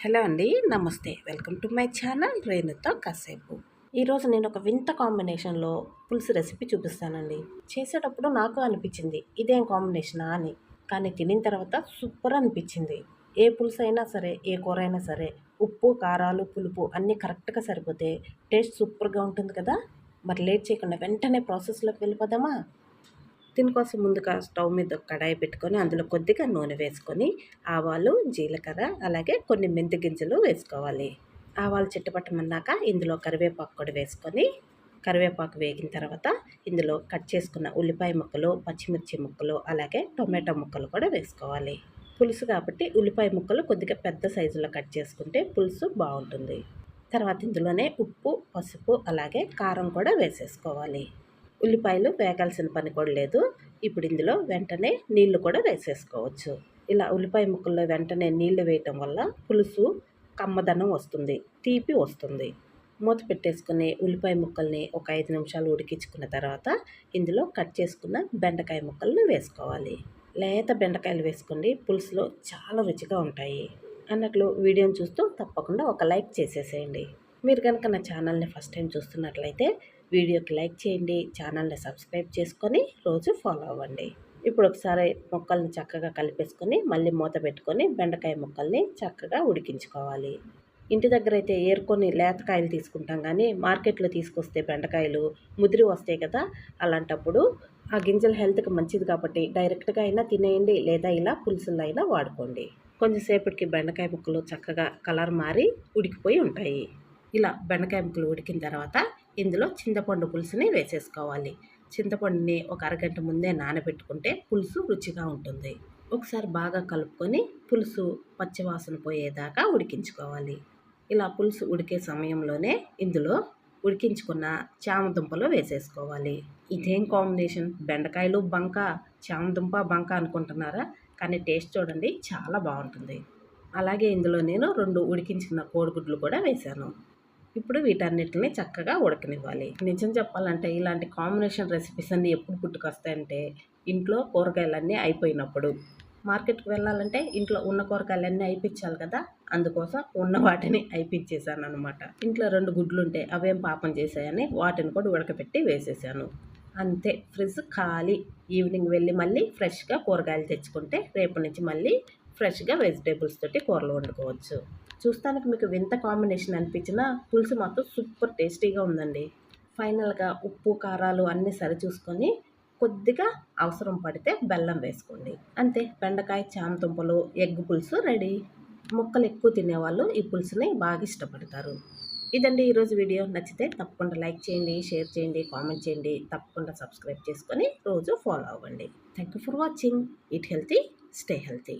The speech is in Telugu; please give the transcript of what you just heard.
హలో అండి నమస్తే. వెల్కమ్ టు మై ఛానల్ రేణుతో కాసేపు. ఈరోజు నేను ఒక వింత కాంబినేషన్లో పులుసు రెసిపీ చూపిస్తానండి. చేసేటప్పుడు నాకు అనిపించింది ఇదేం కాంబినేషనా అని. కానీ తినిన తర్వాత సూపర్ అనిపించింది. ఏ పులుసు అయినా సరే ఏ కూర అయినా సరే ఉప్పు కారాలు పులుపు అన్నీ కరెక్ట్గా సరిపోతే టేస్ట్ సూపర్గా ఉంటుంది కదా. మరి లేట్ చేయకుండా వెంటనే ప్రాసెస్లోకి వెళ్ళిపోదామా? దీనికోసం ముందుగా స్టవ్ మీద కడాయి పెట్టుకొని అందులో కొద్దిగా నూనె వేసుకొని ఆవాలు జీలకర్ర అలాగే కొన్ని మెంతి గింజలు వేసుకోవాలి. ఆవాలు చిట్టపట్టమన్నాక ఇందులో కరివేపాకు కూడా వేసుకొని కరివేపాకు వేగిన తర్వాత ఇందులో కట్ చేసుకున్న ఉల్లిపాయ ముక్కలు పచ్చిమిర్చి ముక్కలు అలాగే టొమాటో ముక్కలు కూడా వేసుకోవాలి. పులుసు కాబట్టి ఉల్లిపాయ ముక్కలు కొద్దిగా పెద్ద సైజులో కట్ చేసుకుంటే పులుసు బాగుంటుంది. తర్వాత ఇందులోనే ఉప్పు పసుపు అలాగే కారం కూడా వేసేసుకోవాలి. ఉల్లిపాయలు వేగాల్సిన పని కూడా లేదు. ఇప్పుడు ఇందులో వెంటనే నీళ్ళు కూడా వేసేసుకోవచ్చు. ఇలా ఉల్లిపాయ ముక్కల్లో వెంటనే నీళ్ళు వేయటం వల్ల పులుసు కమ్మదనం వస్తుంది తీపి వస్తుంది. మూత పెట్టేసుకుని ఉల్లిపాయ ముక్కల్ని ఒక ఐదు నిమిషాలు ఉడికించుకున్న తర్వాత ఇందులో కట్ చేసుకున్న బెండకాయ ముక్కలను వేసుకోవాలి. లేత బెండకాయలు వేసుకోండి పులుసులో చాలా రుచిగా ఉంటాయి. అన్నట్లు వీడియోని చూస్తూ తప్పకుండా ఒక లైక్ చేసేసేయండి. మీరు కనుక నా ఛానల్ని ఫస్ట్ టైం చూస్తున్నట్లయితే వీడియోకి లైక్ చేయండి ఛానల్ని సబ్స్క్రైబ్ చేసుకొని రోజు ఫాలో అవ్వండి. ఇప్పుడు ఒకసారి మొక్కల్ని చక్కగా కలిపేసుకొని మళ్ళీ మూత పెట్టుకొని బెండకాయ ముక్కల్ని చక్కగా ఉడికించుకోవాలి. ఇంటి దగ్గర అయితే ఏరుకొని లేతకాయలు తీసుకుంటాం కానీ మార్కెట్లో తీసుకొస్తే బెండకాయలు ముదిరి వస్తాయి కదా అలాంటప్పుడు ఆ గింజల హెల్త్కి మంచిది కాబట్టి డైరెక్ట్గా అయినా తినేయండి లేదా ఇలా పులుసుల్లో అయినా వాడుకోండి. కొంచెంసేపటికి బెండకాయ ముక్కలు చక్కగా కలర్ మారి ఉడికిపోయి ఉంటాయి. ఇలా బెండకాయ ముక్కలు ఉడికిన తర్వాత ఇందులో చింతపండు పులుసుని వేసేసుకోవాలి. చింతపండుని ఒక అరగంట ముందే నానబెట్టుకుంటే పులుసు రుచిగా ఉంటుంది. ఒకసారి బాగా కలుపుకొని పులుసు పచ్చివాసన పోయేదాకా ఉడికించుకోవాలి. ఇలా పులుసు ఉడికే సమయంలోనే ఇందులో ఉడికించుకున్న చామదుంపలు వేసేసుకోవాలి. ఇదేం కాంబినేషన్? బెండకాయలు బంక చామదుంప బంక అనుకుంటున్నారా? కానీ టేస్ట్ చూడండి చాలా బాగుంటుంది. అలాగే ఇందులో నేను రెండు ఉడికించిన కోడిగుడ్లు కూడా వేశాను. ఇప్పుడు వీటన్నిటిని చక్కగా ఉడకనివ్వాలి. నిజం చెప్పాలంటే ఇలాంటి కాంబినేషన్ రెసిపీస్ అన్నీ ఎప్పుడు పుట్టుకొస్తాయంటే ఇంట్లో కూరగాయలన్నీ అయిపోయినప్పుడు. మార్కెట్కి వెళ్ళాలంటే ఇంట్లో ఉన్న కూరగాయలన్నీ అయిపించాలి కదా? అందుకోసం ఉన్న వాటిని అయిపించేసాను అనమాట ఇంట్లో రెండు గుడ్లు ఉంటే అవేం పాపం చేశాయని వాటిని కూడా ఉడకపెట్టి వేసేసాను అంతే ఫ్రిడ్జ్ ఖాళీ. ఈవినింగ్ వెళ్ళి మళ్ళీ ఫ్రెష్గా కూరగాయలు తెచ్చుకుంటే రేపు నుంచి మళ్ళీ ఫ్రెష్గా వెజిటేబుల్స్ తోటి కూరలు వండుకోవచ్చు. చూస్తానికి మీకు వింత కాంబినేషన్ అనిపించిన పులుసు మాత్రం సూపర్ టేస్టీగా ఉందండి. ఫైనల్గా ఉప్పు కారాలు అన్నీ సరిచూసుకొని కొద్దిగా అవసరం పడితే బెల్లం వేసుకోండి. అంతే బెండకాయ చామదుంపలు ఎగ్ పులుసు రెడీ. ముక్కలు ఎక్కువ తినేవాళ్ళు ఈ పులుసుని బాగా ఇష్టపడతారు. ఇదండి ఈరోజు వీడియో. నచ్చితే తప్పకుండా లైక్ చేయండి షేర్ చేయండి కామెంట్ చేయండి. తప్పకుండా సబ్స్క్రైబ్ చేసుకొని రోజు ఫాలో అవ్వండి. Thank you for watching. Eat healthy stay healthy.